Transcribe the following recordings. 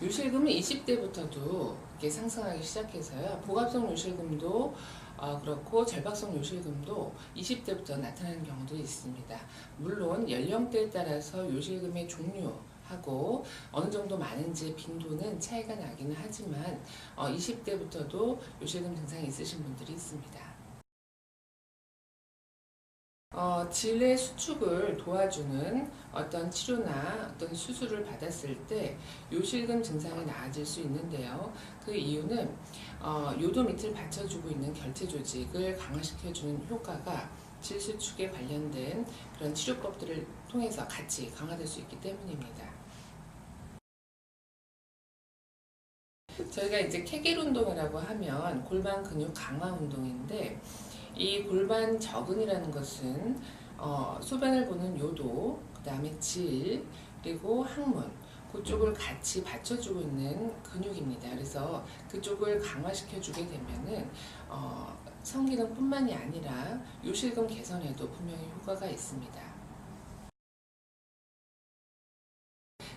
요실금은 20대부터도 이렇게 상승하기 시작해서요. 복합성 요실금도 어, 그렇고 절박성 요실금도 20대부터 나타나는 경우도 있습니다. 물론 연령대에 따라서 요실금의 종류 하고 어느 정도 많은지 빈도는 차이가 나기는 하지만 어, 20대부터도 요실금 증상이 있으신 분들이 있습니다. 어, 질의 수축을 도와주는 어떤 치료나 어떤 수술을 받았을 때 요실금 증상이 나아질 수 있는데요. 그 이유는 어, 요도 밑을 받쳐주고 있는 결체 조직을 강화시켜주는 효과가 질 수축에 관련된 그런 치료법들을 통해서 같이 강화될 수 있기 때문입니다. 저희가 이제 케겔 운동이라고 하면 골반 근육 강화 운동인데 이 골반 적응이라는 것은 어, 소변을 보는 요도, 그 다음에 질, 그리고 항문 그쪽을 같이 받쳐주고 있는 근육입니다. 그래서 그쪽을 강화시켜주게 되면은 어, 성기능뿐만이 아니라 요실금 개선에도 분명히 효과가 있습니다.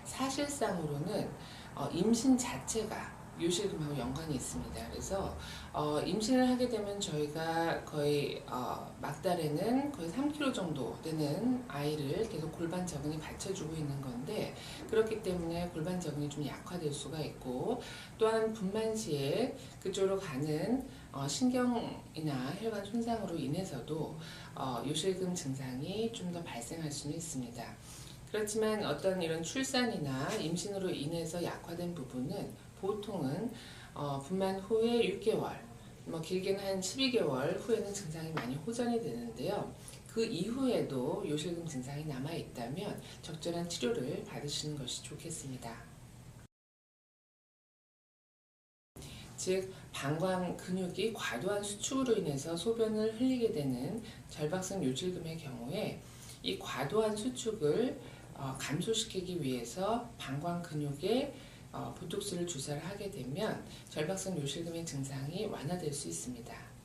사실상으로는 어, 임신 자체가 요실금하고 연관이 있습니다. 그래서 어, 임신을 하게 되면 저희가 거의 어, 막달에는 거의 3kg 정도 되는 아이를 계속 골반 적응이 받쳐주고 있는 건데 그렇기 때문에 골반 적응이 좀 약화될 수가 있고 또한 분만 시에 그쪽으로 가는 어, 신경이나 혈관 손상으로 인해서도 어, 요실금 증상이 좀 더 발생할 수는 있습니다. 그렇지만 어떤 이런 출산이나 임신으로 인해서 약화된 부분은 보통은 어, 분만 후에 6개월, 뭐 길게는 한 12개월 후에는 증상이 많이 호전이 되는데요. 그 이후에도 요실금 증상이 남아 있다면 적절한 치료를 받으시는 것이 좋겠습니다. 즉 방광 근육이 과도한 수축으로 인해서 소변을 흘리게 되는 절박성 요실금의 경우에 이 과도한 수축을 어, 감소시키기 위해서 방광 근육에 어, 보톡스를 주사를 하게 되면 절박성 요실금의 증상이 완화될 수 있습니다.